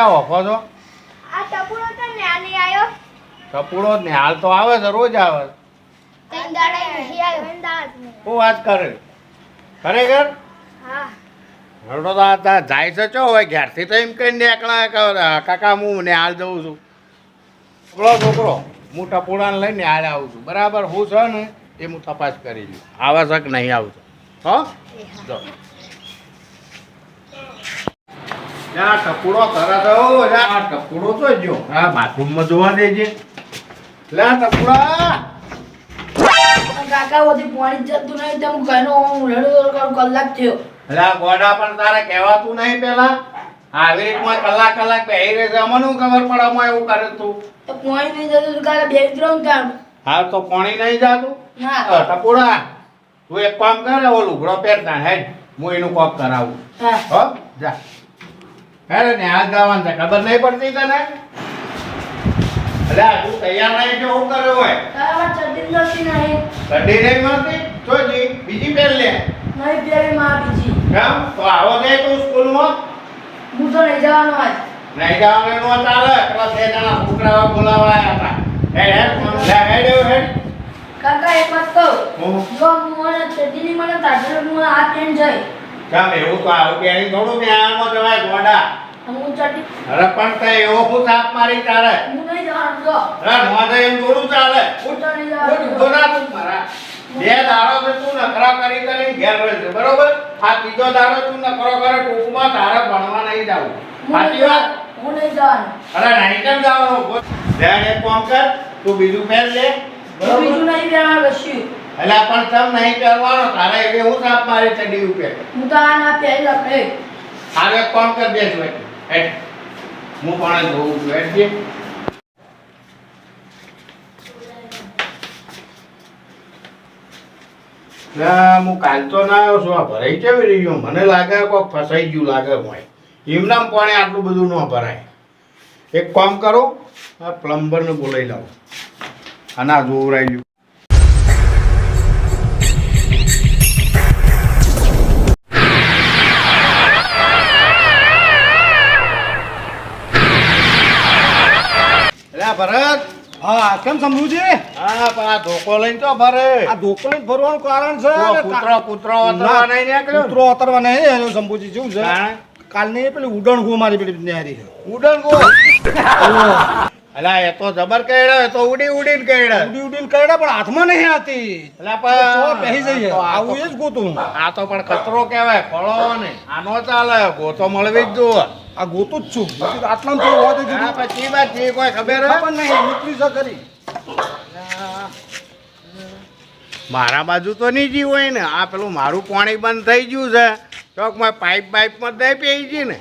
લે ઓફો છો? આ ટપુડો તો ન્યાની આયો. કપૂડો જ ને હાલ તો આવે છે રોજ આવે ત્રણ દાડા નહીં. શું વાત કરે? ખરેખર? હા. હરડો તો આ જાય છે ચો હવે ઘેરથી તો એમ કહીને એકલા કાકા હું ને હાલ જઉં છું. છોકરો છોકરો હું ટપુડાને લઈને હાલ આવું છું. બરાબર હું છે ને એ હું તપાસ કરી લઉં. આવે છે કે નહીં આવતો હો. જો. ના ટપુડો કરે તો આ ટપુડો તો જો હા બાથરૂમમાં જોવા દેજે. લે ટપુડા કાકા ઓથી પાણી જતું નહીં તેમ ઘરનો હું રડો રડો કલાક થયો. અલા ગોડા પણ તારે કહેવાતું નહીં પેલા આવી રીતમાં કલાક કલાક બેહી રહે છે અમને ખબર પડે અમે એવું કરે તું. તો પાણી નહીં જતું કાકા બે ત્રણ કામ હાલ તો પાણી નહીં જાતું? ના. ટપુડા તું એક કામ કર ઓલું લુગડો પહેરતા હે હું એનું કોપ કરાવું. હા. હો જા. હેડ ને આ જવાનું છે. ખબર નહીં પડતી તને? અલ્યા તું તૈયાર નહીં જો હું કરે હોય? કાકા ચડ્ડી નથી નહીં. કઢી નહીં મળતી? જોજી બીજી પહેર લે. નહીં પહેરી માં બીજી. કેમ? તો આવો દે તું સ્કૂલમાં. હું તો નહીં જવાનો આજ. નહીં જવાનો નો ચાલે. પેલા બે જણા છોકરાઓ બોલાવાયા હતા. હેડ હેડ લે હેડ હેડ કાકા એક વાત કહું. જો મને ચડતી નહીં મને તાજર હું આ પેન જાય કેમ એવું તો આવું પહેરી થોડું ન્યાયમાં જવાય ગોડા. હું ચડી અરે પણ તે એવો હું સાપ મારી તારે હું નહીં જવાનો જો. અરે મોઢે એમ થોડું ચાલે. હું ચડી નહીં હું ઊભો તું મારા. બે દાડો છે તું નખરા કરી કરી ઘેર રહે છે બરોબર? આ ત્રીજો દાડો તું નખરો કરે ટૂંકમાં તારે ભણવા નહીં જાવું. સાચી વાત? હું નહીં જવાનો. અરે નહીં કેમ જવાનું? ધ્યાન એક કોમ કર તું બીજું પહેર લે. બીજું નહીં પહેરવાનું કશું અલા પણ તમ નહીં કરવાનો. તારે એવી હું સાપ મારી ચડી ઉપર? હું તો આ ના પહેરી લખે હવે કોણ કર દે છે? હેઠ હું પણ જોઉં છું હેઠ જે. ના હું કાલ તો ના આવ્યો છું. આ ભરાઈ કેવી રહ્યો મને લાગે કોક ફસાઈ ગયું લાગે હોય એમનામ પાણી આટલું બધું ન ભરાય? એક કામ કરો આ પ્લમ્બરને બોલાવી લાવો. અને આ જોવરાઈ ગયું ભરત. હા કેમ સમજુજી? હા પણ આ ધોકો લઈને તો ભરે. આ ધોકલી ભરવાનું કારણ છે કૂતરો કૂતરો અતરવા નહીં નીકળ્યો કૂતરો અતરવા નહીં એનું શંભુજી શું છે? કાલની પેલી ઉડણ ગો મારી પેલી ન્યારી છે. ઉડન ગો અલા એ તો જબર કહેડો એ તો ઉડી ઉડીને કહેડો ઉડી ઉડીને કરડા પણ હાથમાં નહીં આતી. અલા પણ બેસી જઈએ. આવું એ જ ગોતું આ તો પણ કચરો કહેવાય ફળો ને આનો ચાલે ગોતો મળવી જ જોવે આ ગોતું જ છું. આટલા થોડું હોય તો કીધું પછી વાત છે કોઈ ખબર પણ નહીં નીકળી છે કરી. મારા બાજુ તો નહીં જીવ હોય ને. આ પેલું મારું પાણી બંધ થઈ ગયું છે. ચોકમાં પાઇપ પાઇપમાં દઈ પી ગઈ ને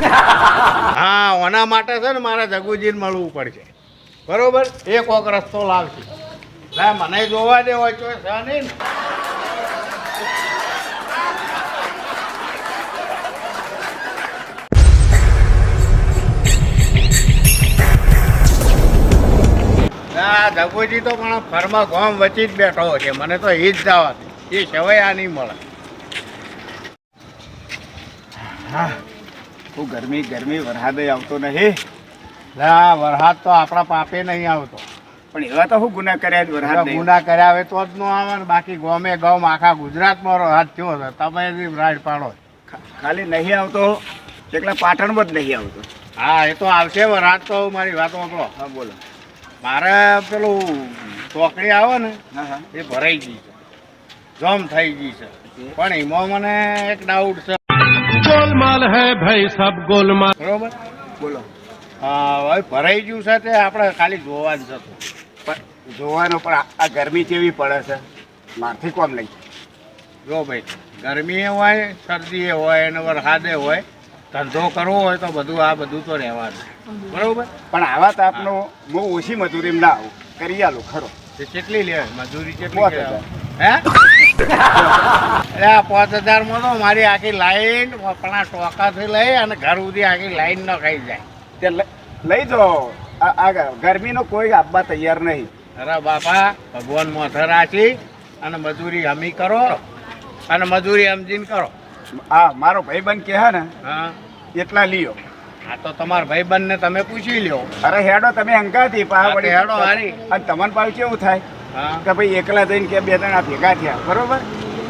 હા, ઓના માટે છે ને મારે જગુજીને મળવું પડશે. બરોબર? એ કોક રસ્તો લાવશે. લે, મને જોવા દે, હોય તો છે નહીં જગુજી તો પણ ફરમાં ગોમ વચ્ચે જ બેઠો છે. મને તો એ જ જવા એ સવાય આ નહીં મળે. હા. હું ગરમી ગરમી વરસાદે આવતો નહીં. ના વરસાદ તો આપણા પાપે નહીં આવતો. પણ એવા તો હું ગુના કર્યા વરસાદ ગુના કર્યા હવે તો જ ન આવે ને બાકી ગોમે ગમ આખા ગુજરાતમાં વરસાદ થયો છે. તમે બી રાઈડ પાડો. ખાલી નહીં આવતો એકલા પાટણમાં જ નહીં આવતો. હા એ તો આવશે વરસાદ તો મારી વાત વાપરો હા બોલો. મારે પેલું ચોકડી આવે ને એ ભરાઈ ગઈ છે. જમ થઈ ગઈ છે. પણ એમાં મને એક ડાઉટ છે. ગોલમાલ હે ભાઈ સબ ગોલમાલ. બરોબર? બોલો. હા ભાઈ ભરાઈ ગયું સાથે આપણે ખાલી જોવાનું છે. જોવાનું પણ આ ગરમી કેવી પડે છે? મારથી કોમ નહીં. જો ભાઈ ગરમી હોય શરદી હોય અને વરસાદે હોય ધંધો કરવો હોય તો બધું આ બધું તો રહેવાનું. બરોબર? પણ આવા તાપનો બહુ ઓછી મજૂરી ના આવું. કરી આલું ખરો. કેટલી લે? મજૂરી કેટલી હે? અરે આ પાંચ હજારમાં તો મારી આખી લાઈન આપણા ટોકાથી લઈ અને ઘર સુધી આખી લાઈન ન ખાઈ જાય. તે લઈ- જાઓ. આ ગરમીનો કોઈ આપવા તૈયાર નહીં. અરે બાપા ભગવાન મોથ રાખી અને મજૂરી હમી કરો અને મજૂરી સમજીને કરો. હા મારો ભાઈબંધ કહે ને હા. એટલા લ્યો. આ તો તમારા ભાઈબંધને તમે પૂછી લ્યો. અરે હેડો તમે અંગાથી પા હા, હેડો હારી. અને તમને પાછું કેવું થાય? હા કે ભાઈ એકલા થઈને કે બે ત્રણ આ ભેગા થયા બરોબર?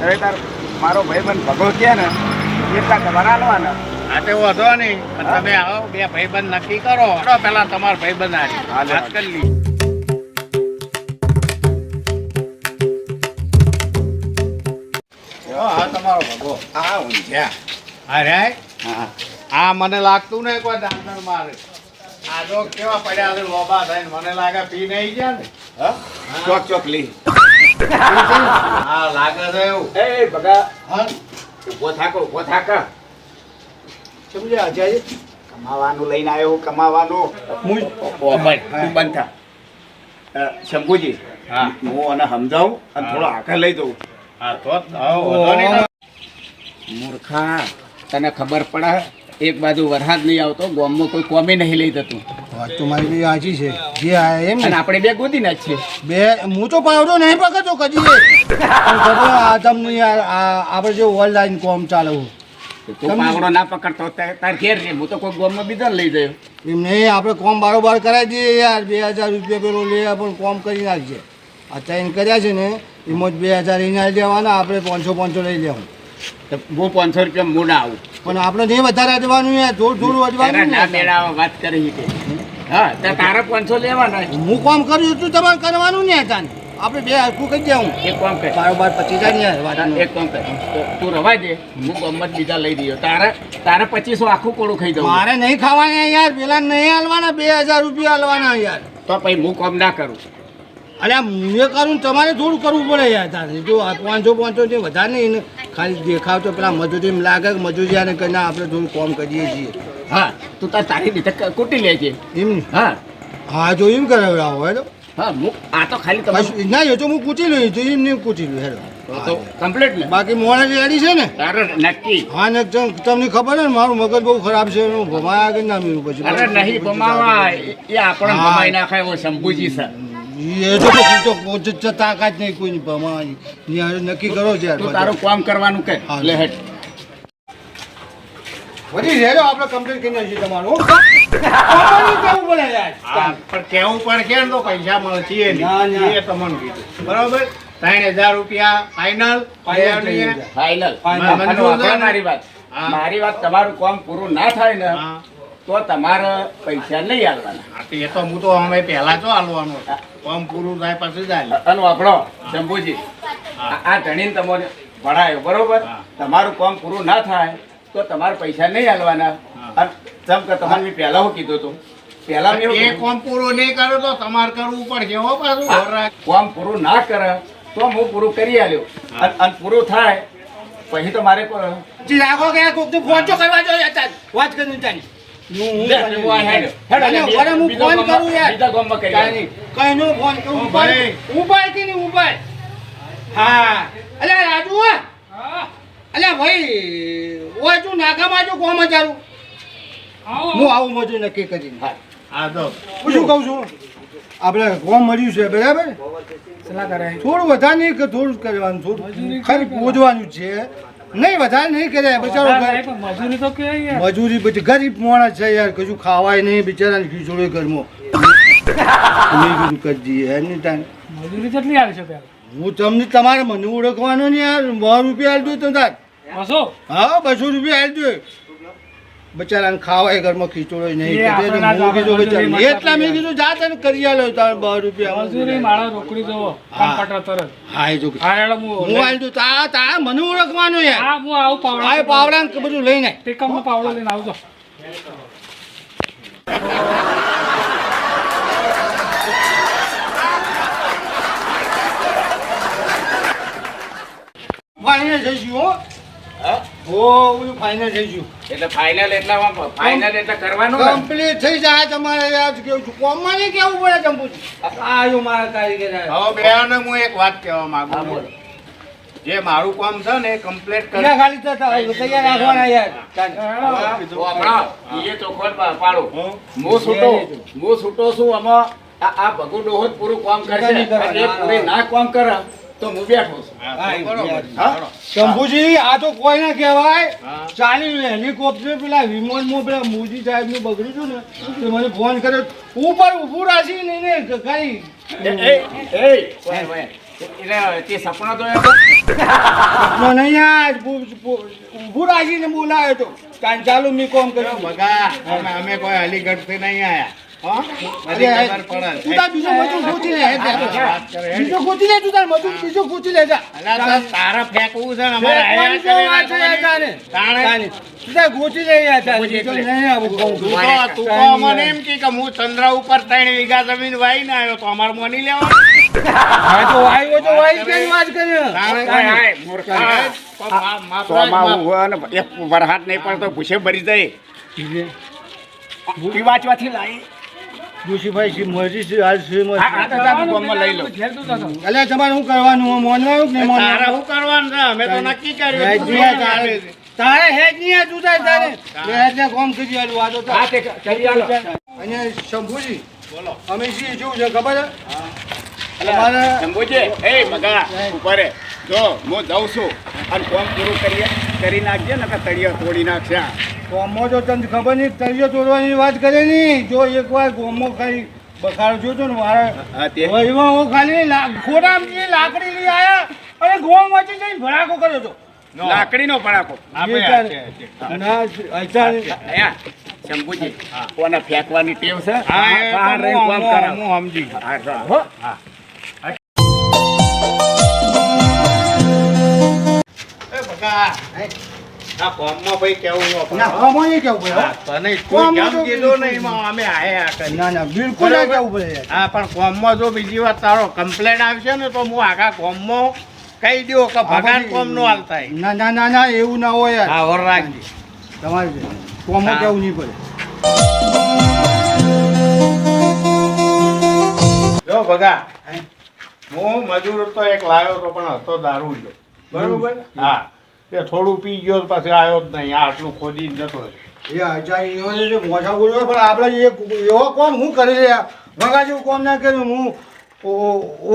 હવે તાર મારો ભાઈબંધ ભગો કે ને એટલા તમારા હાલવાના. આ તે વધો નહીં તમે આવો બે ભાઈબંધ નક્કી કરો. પેલા તમારા ભાઈબંધ. હાલો. વાત કરી લઈએ તમારો ભગો. હા ઊંઝ્યા અરે હા. આ મને લાગતું નહીં કોઈ દાંતણ મારે. આ જો કેવા પડ્યા છે લોબા થઈને. મને લાગે પી નહીં ગયા ને. હા? ચોક ચોક લી. હા લાગે છે એવું. એ બગા હા? ઊભો થાકો ઊભો થાક. સમજ્યા અજય કમાવાનું લઈને આવ્યો કમાવાનું. હું બંધ થા. અ, હા. હું અને સમજાવું અને થોડો આગળ લઈ દઉં. હા તો જ. હા, વધો નહીં. મૂર્ખા તને ખબર પડે એક બાજુ વરસાદ નહીં આવતો ગામમાં કોઈ કોમી નહીં લઈ જતું. વાત તો મારી બી સાચી છે. જે એમ અને ને આપણે બે ગોતી નાખીએ. બે હું તો પાવડો નહીં પકડતો કદી આ તમને યાર આ આપણે જે ઓનલાઈન કોમ ચાલવું છે. પાવડો ના પકડતો તાર ઘેર રે હું તો કોઈ ગામમાં બીજા લઈ એમ નહીં આપણે કોમ બારોબાર કરાવી દઈએ યાર. બે હજાર રૂપિયા પેલો લે પણ કોમ કરી નાખજે. આ ત્રણ કર્યા છે ને એમાં જ બે હજાર એના લેવાના આપણે પાંચસો પાંચસો લઈ લેવું તો હું પાંચસો રૂપિયા મૂળ આવું. પણ આપણે નહીં વધારે અજવાનું થોડું થોડું અજવાનું ના મેળાવા વાત કરી કે હા તો તારા પાંચસો લેવાના હું કામ કર્યું હતું તમારે કરવાનું ને હતા આપણે બે હરખું કરી દેવું એક કામ કર. બારોબાર પચી જાય ને એક કામ કર. તું રવા દે હું ગમત બીજા લઈ રહ્યો. તારે તારે પચીસો આખું કોળું ખાઈ દઉં. મારે નહીં ખાવાના યાર પેલા નહીં હાલવાના બે હજાર રૂપિયા હાલવાના યાર. તો પછી હું કામ ના કરું. અલ્યા મેં કરું તમારે થોડું કરવું પડે યાર તારે. જો આ પાંચસો પાંચસો જે વધારે નહીં ને. ખાલી દેખાવ તો પેલા મજૂરી એમ લાગે કે મજૂરિયાને કરીને આપણે થોડું કોમ કરીએ છીએ. હા તો તાર તારી રીતે કૂટી કૂટી છે. એમ હા. હા જો એમ કરાવડાવો હેલો હા હું આ તો ખાલી તમે ના એ તો હું પૂછી લઉં તો એમ નહીં પૂછી લઉં તો કમ્પ્લીટ ને. બાકી મોડે રેડી છે ને? નક્કી. હા ને તમને ખબર ને મારું મગજ બહુ ખરાબ છે હું ભમાયા કે ના મેરું પછી. અરે નહીં ભમાવા. એ આપણને ભમાઈ નાખાય એવો શંભુજી છે. એ તો તો કોઈ જ તાકાત નહીં કોઈની ભમાવાની નક્કી કરો છે તારું કામ કરવાનું કે લે હેઠ. વધી રેડો આપણે કમ્પ્લીટ કરી નાખીએ તમારું. કેવું પડે યાર? પણ કેવું પણ કે તો પૈસા મળશે. નહીં. એ તમને કીધું. બરોબર? ત્રણ હજાર રૂપિયા. અને વાપરો મારી વાત. મારી વાત તમારું કામ પૂરું ના થાય ને હા. તો તમારે પૈસા નહીં આલવાના. એ તો હું તો અમે પહેલા તો આલવાનો ફોર્મ પૂરું થાય પછી જ હાલે. અને વાપરો શંભુજી આ- ધણીને તમારે ભણાયો બરોબર? તમારું કામ પૂરું ના થાય તો તમારે પૈસા નહીં આલવાના. અને જેમ કે તમારે મેં પહેલા હું કીધું હતું પહેલા મેં એ કીધું, પૂરું નહીં કરો તો તમારે કરવું પડશે હો પાછું. કોમ પૂરું ના કરે તો હું પૂરું કરી આલ્યો. અને પૂરું થાય પછી તો મારે જી રાખો કે કોક તો ફોન તો કરવા જોઈએ વાત કરી કોમ ચાલું હું આવું. મજૂર નક્કી કરીને. હા. હા તો. હું શું કહું છું? આપણે ગોમ મળ્યું છે બરાબર? થોડું વધારે નહીં કે થોડું કરવાનું થોડું ખરી પોજવાનું છે. નહીં વધારે નહીં કરે બિચારો મજૂરી તો કે મજૂરી પછી ગરીબ માણસ છે યાર કશું ખાવાય નહીં બિચારાને ખીચડો ઘરમાં. કરી દઈએ ટાઈમ મજૂરી કેટલી આવે છે હું તમને તમારે મને ઓળખવાનો ને યાર સો રૂપિયા હાલજો તો તાર. હા બસો રૂપિયા હાલજો બચારાને ખાવાય ઘરમાં ખીચડો નહીં કીધું એટલા મેં કીધું જા તને કરી આલો તાર બાર રૂપિયા. મજૂરી માળા રોકડી જવો હા. તરત. હા એ જો હું હું લઈ- તા તા મને ઓળખવાનો યાર. હા હું આવું પાવડા આ પાવડા ને બધું લઈને. ટેકમનો પાવડો લઈને આવજો. હા? હો. ઓલું ફાઇનલ થઈ ગયું. એટલે ફાઇનલ એટલા ફાઇનલ એટલે કરવાનું કમ્પ્લીટ થઈ જાય તમારે યાર કેવું છું. કોમમાં નહીં કેવું પડે ચંપુજી આ મારા કારીગર હવે બેને હું એક વાત કહેવા માંગુ હા, જે મારું કામ છે ને કમ્પ્લીટ કરી ખાલી તો તૈયાર રાખવાના યાર. તો આપણા ચોખવટ પાડો. હું? છૂટો હું છૂટો છું આમાં આ ભગુ ડોહો પૂરું કામ કરશે. એ પૂરી ના કામ કરે. તો હું બેઠો છું. હા, તો બરોબર. હા? શંભુજી આ તો કોઈ ના કહેવાય. ચાલી હેલિકોપ્ટર પેલા વિમાનમાં પેલા મોદી સાહેબનું બગડ્યું ને મને ફોન કર્યો ઉપર એને કઈ. એટલે તે સપનો નહીં રાખીને બોલાયો તો. કાન ચાલુ મી કોમ કર્યો. બગા અમે કોઈ અલીગઢથી નહીં આયા. તાર ફેંકવું છે ને અમારે એમ કે હું ચંદ્ર ઉપર ત્રણ વીઘા જમીન વાઈને આવ્યો તો અમારે મોની વાઈ ને એક વરહાદ નહીં પડતો ભૂસે ભરી જાય. ઈ વાંચવાથી લાઈ જોશીભાઈ મરજી છે હાલ શી મરજી. આ- આ તો તારું ગામમાં લઈ લો. અલ્યા તમારે શું કરવાનું? મોનવાનું કે તારે શું કરવાનું છે અમે તો નક્કી કર્યું. હેજ તું નહીં આ જોઈને તારે. આવે છે. તારે હેજ નહીં આ તું તારે? તારે કોમ કરી આલું વાતો તો. હા તે કરી આલો. અને શંભુજી બોલો અમે શી શું છે ખબર છે? શંભુજી, એ મગા ઉપર જો હું જાઉં છું. અને કોમ પૂરું કરીએ કરી નાખજે ને તળિયા તોડી નાખશે. આ. જો તને ખબર નહીં તળિયો તોડવાની વાત કરે નહીં. જો એકવાર ગોમો કઈ બખાડ જોતો ને મારે. એમાં હું ખાલી લા- લાકડી લઈ આવ્યા અને ગોમ વચ્ચે જઈને ભડાકો કર્યો હતો. લાકડીનો છે. ના શંભુજી કોને ફેંકવાની ટેવ છે? હા, હું- હું- એ આ કોમમાં ભાઈ કેવું ના. કોમો નહીં કેવું પડે કોઈ કામ કીધો નહીં અમે આયા કરી. ના ના બિલકુલ ના કેવું પડે. હા પણ કોમમાં જો બીજી વાર તારો કમ્પ્લેન આવશે ને તો હું આખા કોમમાં કહી દો કે ભગવાન કોમ નો હાલ થાય. ના ના ના ના એવું ના હોય હા ઓર રાખજે. તમારે છે. કોમો કેવું નહીં પડે જો ભગા હું મજૂર તો એક લાવ્યો તો પણ હતો દારૂ જો બરોબર? હા. તે થોડું પી ગયો પછી આવ્યો જ નહીં. આટલું ખોદી જતો. એ પણ આપણે એવો કોમ હું કરી રહ્યા વગા જેવું કોમ ના કર્યું હું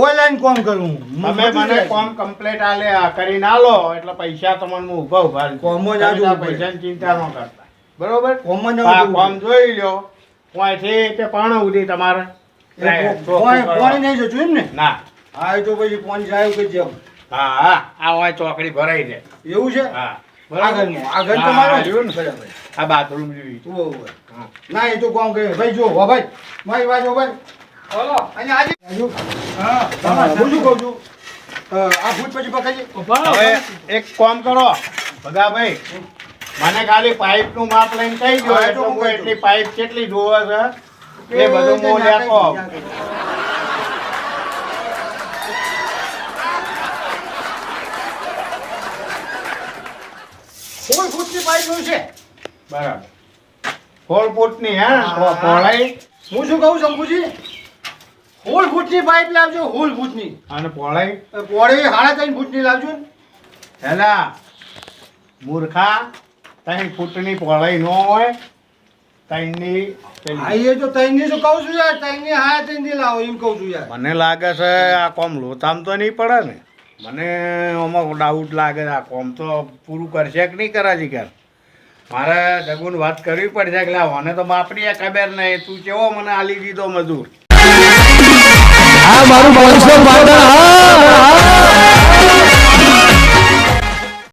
ઓનલાઈન કોમ કરું. તમે મને કોમ કમ્પ્લેટ આલે આ કરીને લો એટલે પૈસા તમને હું ઊભા ઊભા જ ના પડે. પૈસાની ચિંતા ન કરતા. બરોબર? કોમમાં ના કોમ જોઈ લ્યો. અહીંથી તે પાણો સુધી તમારે? પાણી નહીં જતું એમ ને. ના હા તો પછી પાણી જાય કે જેમ. હા હા. આ હોય ચોકડી ભરાઈ જાય. એવું છે? હા. આ બાથરૂમ ના એ તો કોમ કરે ભાઈ જો હો ભાઈ. મારી વાત હો ભાઈ. બોલો. અને આજે હા હું શું કહું છું? આ ભૂત પછી હવે એક કામ કરો. ભગાભાઈ મને ખાલી પાઇપનું માપ લઈને કહી દો તો એટલે પાઇપ કેટલી જોવે છે? એ બધું હું લેતો આવું. કોઈ ફૂટની પાઇપનું છે. બરાબર. સોળ ફૂટની હે હા. પહોળાઈ. હું શું કહું શંભુજી હોલ ફૂટની પાઇપ લાવજો હોલ ફૂટની અને પહોળાઈ? પોળે સાડા ત્રણ ફૂટની લાવજો. હેલા મૂર્ખા ત્રણ ફૂટની પહોળાઈ ન હોય ત્રણની. હા એ તો ત્રણની શું કહું છું યાર ત્રણની હા ત્રણની લાવો એમ કહું છું યાર. મને લાગે છે આ કોમ લોથામ તો નહીં પડે ને. મને આમાં ડાઉટ લાગે છે, આ કોમ તો પૂરું કરશે કે નહીં કરાજી કર મારે જગુન વાત કરવી પડશે કે મને તો બાપરી ખબર નહીં. તું કેવો મને આલી દીધો મજૂર? હા, મારું